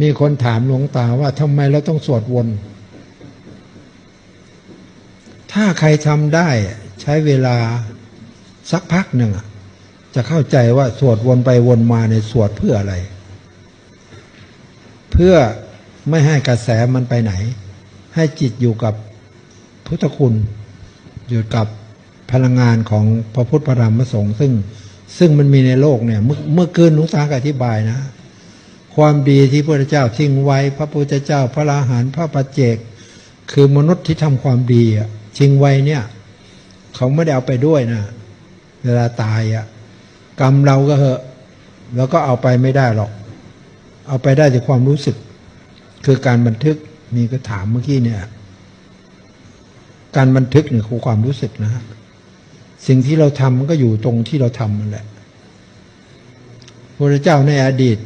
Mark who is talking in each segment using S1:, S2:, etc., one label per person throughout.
S1: มีคนถามหลวงตาว่าทำไมเราต้องสวดวน ถ้าใครทำได้ใช้เวลาสักพักหนึ่งจะเข้าใจว่าสวดวนไปวนมาในสวดเพื่ออะไร เพื่อไม่ให้กระแสมันไปไหน ให้จิตอยู่กับพุทธคุณ อยู่กับพลังงานของพระพุทธพระธรรมพระสงฆ์ซึ่ง ซึ่งมันมีในโลกเนี่ย เมื่อเมื่อคืนหลุงตาอธิบายนะ ความดีที่พระพุทธเจ้าทิ้งไว้ พระพุทธเจ้าพระราหันพระปัจเจก คือมนุษย์ที่ทำความดีอะทิ้งไว้เนี่ย เขาไม่ได้เอาไปด้วยนะเวลาตายอะกรรมเราก็เหอะเราก็เอาไปไม่ได้หรอก เอาไปได้แต่ความรู้สึก คือการบันทึกมีก็ถามเมื่อกี้เนี่ย การบันทึกเนี่ยคือความรู้สึกนะฮะสิ่งที่เราทำมันก็อยู่ตรงที่เราทำนั่นแหละพระเจ้าในอดีต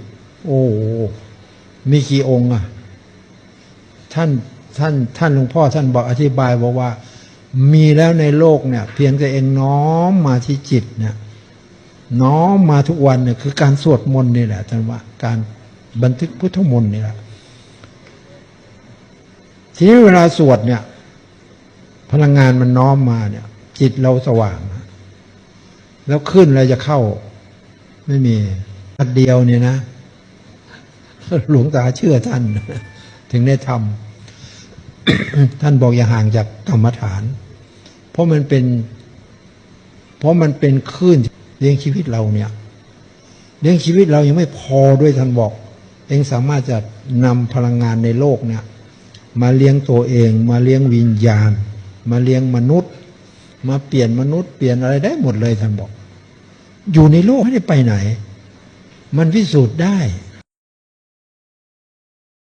S1: โอ้มีกี่องค์อะ ท่านท่านท่านหลวงพ่อท่านบอกอธิบายบอกว่า มีแล้วในโลกเนี่ย เพียงแต่เองน้อมมาที่จิตเนี่ยน้อมมาทุกวันเนี่ยคือการสวดมนต์นี่แหละท่านว่า การบันทึกพุทธมนต์นี่แหละทีนี้เวลาสวดเนี่ย พลังงานมันน้อมมาเนี่ย จิตเราสว่าง แล้วขึ้นอะไรจะเข้า ไม่มีอันเดียวเนี่ยนะ หลวงตาเชื่อท่าน ถึงได้ทำท่านบอกอย่าห่างจากกรรมฐาน เพราะมันเป็น เพราะมันเป็นคลื่นเลี้ยงชีวิตเราเนี่ยเลี้ยงชีวิตเรายังไม่พอด้วยท่านบอก เองสามารถจะนำพลังงานในโลกเนี่ย มาเลี้ยงตัวเอง มาเลี้ยงวิญญาณ มาเลี้ยงมนุษย์ มาเปลี่ยนมนุษย์เปลี่ยนอะไรได้หมดเลยท่านบอก อยู่ในโลกไม่ได้ไปไหน มันพิสูจน์ได้